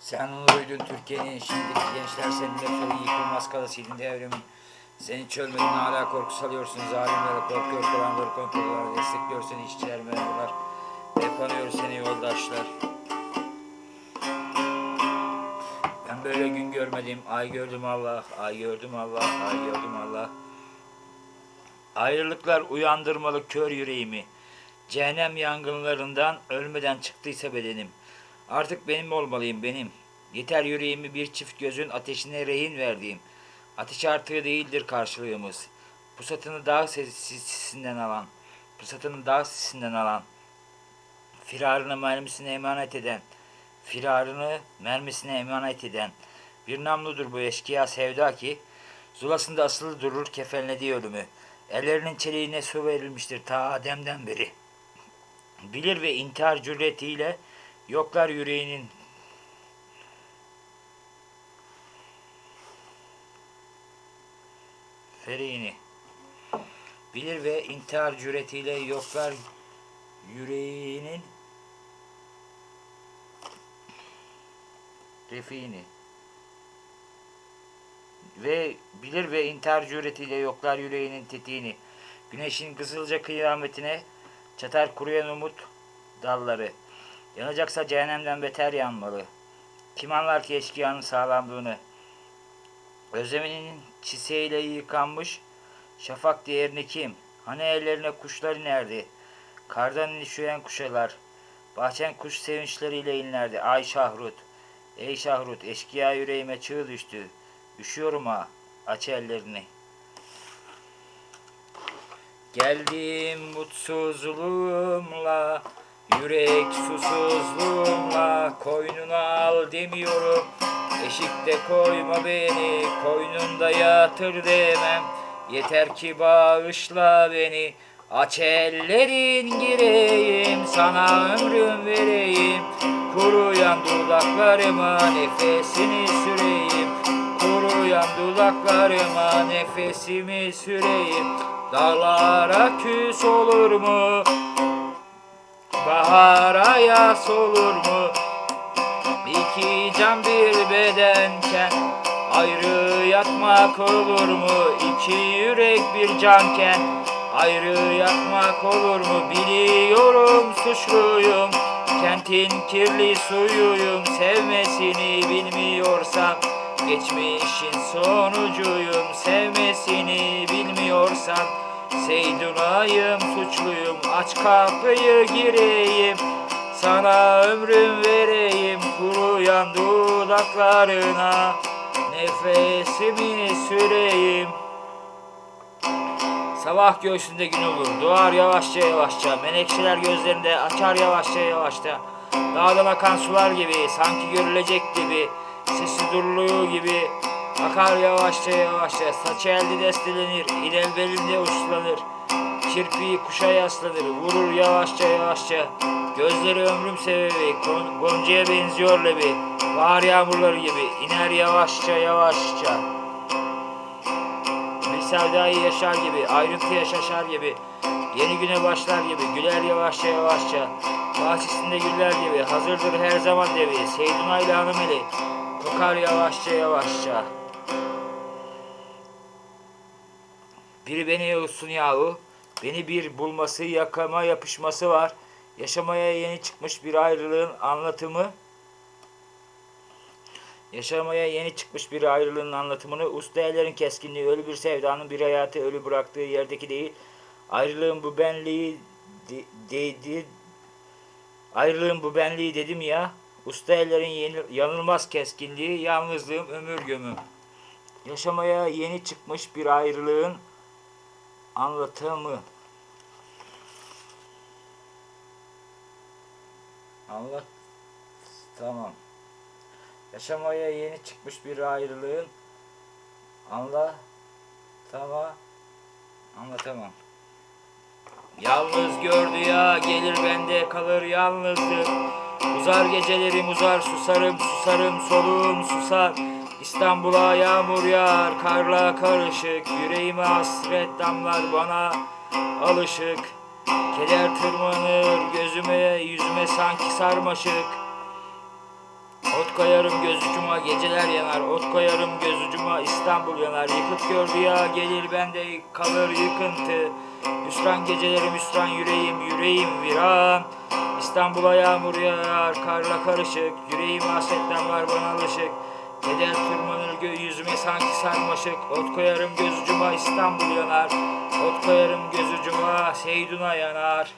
Sen onuruydun Türkiye'nin, şimdiki gençler senin lafları yıkılmaz kalasıydın devrimin. Sen hiç ölmedin hala korku salıyorsun, zalimlere korkuyor, kuranları kontrolleri destekliyor seni işçiler, memurlar. Hep anıyor seni yoldaşlar. Ben böyle gün görmedim, ay gördüm Allah, ay gördüm Allah, ay gördüm Allah. Ayrılıklar uyandırmalı kör yüreğimi. Cehennem yangınlarından ölmeden çıktıysa bedenim. Artık benim olmalıyım benim. Yeter yüreğimi bir çift gözün ateşine rehin verdiğim. Ateş artığı değildir karşılığımız. Pusatını dağ ses- sisinden alan. Pusatını dağ sisinden alan. Firarını mermisine emanet eden. Firarını mermisine emanet eden. Bir namludur bu eşkıya sevda ki. Zulasında asılı durur kefenlediği ölümü. Ellerinin çeliğine su verilmiştir ta Adem'den beri. Bilir ve intihar cüretiyle yoklar yüreğinin feriğini. Bilir ve intihar cüretiyle yoklar yüreğinin refiğini. Ve bilir ve intihar cüretiyle yoklar yüreğinin tetiğini. Güneşin kızılca kıyametine çatar kuruyan umut dalları. Yanacaksa cehennemden beter yanmalı. Kim anlar ki eşkıyanın sağlamlığını? Özleminin çiseğiyle yıkanmış şafak değerini kim? Hani ellerine kuşlar inerdi. Kardan üşüyen kuşalar. Bahçen kuş sevinçleriyle inlerdi. Ay Şahrut. Ey Şahrut eşkıya yüreğime çığ düştü. Üşüyorum ha. Aç ellerini. Geldim mutsuzluğumla, yürek susuzluğumla, koynuna al demiyorum. Eşikte koyma beni, koynunda yatır demem. Yeter ki bağışla beni, aç ellerin gireyim, sana ömrüm vereyim. Kuruyan dudaklarıma nefesini süreyim. Kuruyan dudaklarıma nefesimi süreyim. Dağlara küs olur mu? Bahara yas olur mu? İki can bir bedenken ayrı yatmak olur mu? İki yürek bir canken ayrı yatmak olur mu? Biliyorum suçluyum, kentin kirli suyuyum. Sevmesini bilmiyorsam geçmişin sonucuyum. Sevmesini bilmiyorsam Seydunayım suçluyum aç kapıyı gireyim Sana ömrüm vereyim kuruyan dudaklarına. Nefesimi süreyim. Sabah göğsünde gün olur doğar yavaşça yavaşça. Menekşeler gözlerinde açar yavaşça yavaşça. Dağdan akan sular gibi sanki görülecek gibi Sesi duruluğu gibi Akar yavaşça yavaşça, saçı elde destelenir, İrel belinde uslanır. Kirpiği kuşa yaslanır, vurur yavaşça yavaşça. Gözleri ömrüm sebebi, Gon- Gonca'ya benziyor lebi. Bahar yağmurları gibi, iner yavaşça yavaşça. Bir sevdayı yaşar gibi, ayrıntıya şaşar gibi. Yeni güne başlar gibi, güler yavaşça yavaşça. Bahçesinde güller gibi, hazırdır her zaman devi. Seydunayla hanımeli, kokar yavaşça yavaşça. Biri beni yavuzsun yahu. Beni bir bulması, yakama yapışması var. Yaşamaya yeni çıkmış bir ayrılığın anlatımı. Yaşamaya yeni çıkmış bir ayrılığın anlatımını usta ellerin keskinliği, ölü bir sevdanın bir hayatı ölü bıraktığı yerdeki değil. Ayrılığın bu benliği de, de- de- ayrılığın bu benliği dedim ya. Usta ellerin yeni, yanılmaz keskinliği, yalnızlığım ömür gömüm. Yaşamaya yeni çıkmış bir ayrılığın anlatımı. Anlat. Tamam. Yaşamaya yeni çıkmış bir ayrılığın anla tamam anlatamam. Yalnız gördü ya gelir bende kalır yalnızlık. Uzar gecelerim uzar susarım susarım soluğum susar. İstanbul'a yağmur yağar karla karışık. Yüreğime hasret damlar bana alışık. Keder tırmanır gözüme yüzüme sanki sarmaşık. Ot koyarım göz ucuma geceler yanar Ot koyarım göz ucuma İstanbul yanar Yıkıp gör ya gelir bende kalır yıkıntı Hüsran gecelerim hüsran yüreğim yüreğim viran İstanbul'a yağmur yağar karla karışık Yüreğim hasretten var bana alışık Keder tırmanır göğyüzüme sanki sarmaşık? Ot koyarım göz ucuma İstanbul yanar. Ot koyarım göz ucuma Seydun'a yanar